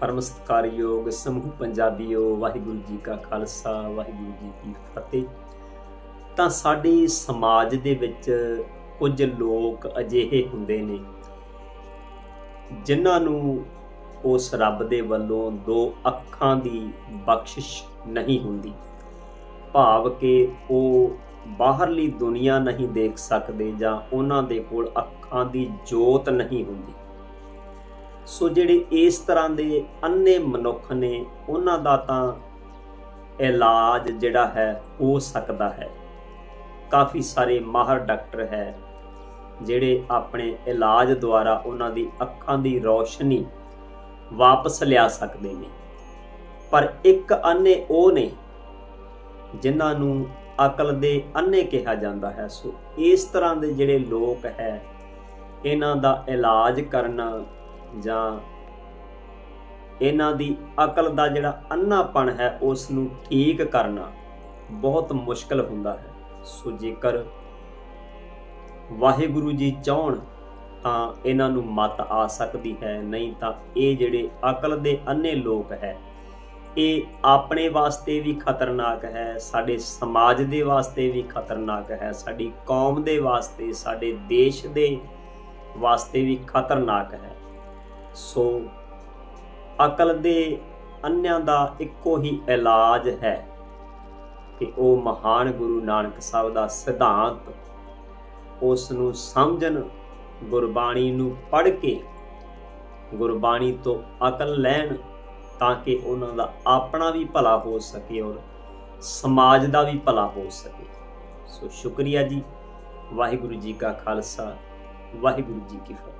ਪਰਮ ਸਤਿਕਾਰਯੋਗ ਸਮੂਹ ਪੰਜਾਬੀਓ, ਵਾਹਿਗੁਰੂ ਜੀ ਕਾ ਖਾਲਸਾ, ਵਾਹਿਗੁਰੂ ਜੀ ਕੀ ਫਤਿਹ। ਤਾਂ ਸਾਡੇ ਸਮਾਜ ਦੇ ਵਿੱਚ ਕੁਝ ਲੋਕ ਅਜਿਹੇ ਹੁੰਦੇ ਨੇ, ਜਿਨ੍ਹਾਂ ਨੂੰ ਉਸ ਰੱਬ ਦੇ ਵੱਲੋਂ ਦੋ ਅੱਖਾਂ ਦੀ ਬਖਸ਼ਿਸ਼ ਨਹੀਂ ਹੁੰਦੀ। ਭਾਵ ਕਿ ਉਹ ਬਾਹਰਲੀ ਦੁਨੀਆ ਨਹੀਂ ਦੇਖ ਸਕਦੇ ਜਾਂ ਉਹਨਾਂ ਦੇ ਕੋਲ ਅੱਖਾਂ ਦੀ ਜੋਤ ਨਹੀਂ ਹੁੰਦੀ। ਸੋ ਜਿਹੜੇ ਇਸ ਤਰ੍ਹਾਂ ਦੇ ਅੰਨੇ ਮਨੁੱਖ ਨੇ, ਉਹਨਾਂ ਦਾ ਤਾਂ ਇਲਾਜ ਜਿਹੜਾ ਹੈ ਹੋ ਸਕਦਾ ਹੈ। ਕਾਫੀ ਸਾਰੇ ਮਾਹਰ ਡਾਕਟਰ ਹੈ, ਜਿਹੜੇ ਆਪਣੇ ਇਲਾਜ ਦੁਆਰਾ ਉਹਨਾਂ ਦੀ ਅੱਖਾਂ ਦੀ ਰੌਸ਼ਨੀ ਵਾਪਸ ਲਿਆ ਸਕਦੇ ਨੇ। ਪਰ ਇੱਕ ਅੰਨੇ ਉਹ ਨੇ, ਜਿਨ੍ਹਾਂ ਨੂੰ ਅਕਲ ਦੇ ਅੰਨੇ ਕਿਹਾ ਜਾਂਦਾ ਹੈ। ਸੋ ਇਸ ਤਰ੍ਹਾਂ ਦੇ ਜਿਹੜੇ ਲੋਕ ਹੈ, ਇਹਨਾਂ ਦਾ ਇਲਾਜ ਕਰਨਾ ਜਾਂ ਇਹਨਾਂ ਦੀ ਅਕਲ ਦਾ ਜਿਹੜਾ ਅੰਨਾਪਣ ਹੈ ਉਸ ਨੂੰ ਠੀਕ ਕਰਨਾ ਬਹੁਤ ਮੁਸ਼ਕਲ ਹੁੰਦਾ ਹੈ। ਸੋ ਜੇਕਰ ਵਾਹਿਗੁਰੂ ਜੀ ਚਾਹਣ ਤਾਂ ਇਹਨਾਂ ਨੂੰ ਮਤ ਆ ਸਕਦੀ ਹੈ, ਨਹੀਂ ਤਾਂ ਇਹ ਜਿਹੜੇ ਅਕਲ ਦੇ ਅੰਨੇ ਲੋਕ ਹੈ, ਇਹ ਆਪਣੇ ਵਾਸਤੇ ਵੀ ਖਤਰਨਾਕ ਹੈ, ਸਾਡੇ ਸਮਾਜ ਦੇ ਵਾਸਤੇ ਵੀ ਖਤਰਨਾਕ ਹੈ, ਸਾਡੀ ਕੌਮ ਦੇ ਵਾਸਤੇ, ਸਾਡੇ ਦੇਸ਼ ਦੇ ਵਾਸਤੇ ਵੀ ਖਤਰਨਾਕ ਹੈ। ਸੋ ਅਕਲ ਦੇ ਅੰਨਿਆਂ ਦਾ ਇੱਕੋ ਹੀ ਇਲਾਜ ਹੈ ਕਿ ਉਹ ਮਹਾਨ ਗੁਰੂ ਨਾਨਕ ਸਾਹਿਬ ਦਾ ਸਿਧਾਂਤ ਉਸ ਨੂੰ ਸਮਝਣ, ਗੁਰਬਾਣੀ ਨੂੰ ਪੜ੍ਹ ਕੇ, ਗੁਰਬਾਣੀ ਤੋਂ ਅਕਲ ਲੈਣ ਤਾਂ ਕਿ ਉਹਨਾਂ ਦਾ ਆਪਣਾ ਵੀ ਭਲਾ ਹੋ ਸਕੇ ਔਰ ਸਮਾਜ ਦਾ ਵੀ ਭਲਾ ਹੋ ਸਕੇ। ਸੋ ਸ਼ੁਕਰੀਆ ਜੀ, ਵਾਹਿਗੁਰੂ ਜੀ ਕਾ ਖਾਲਸਾ, ਵਾਹਿਗੁਰੂ ਜੀ ਕੀ ਫਤਿਹ।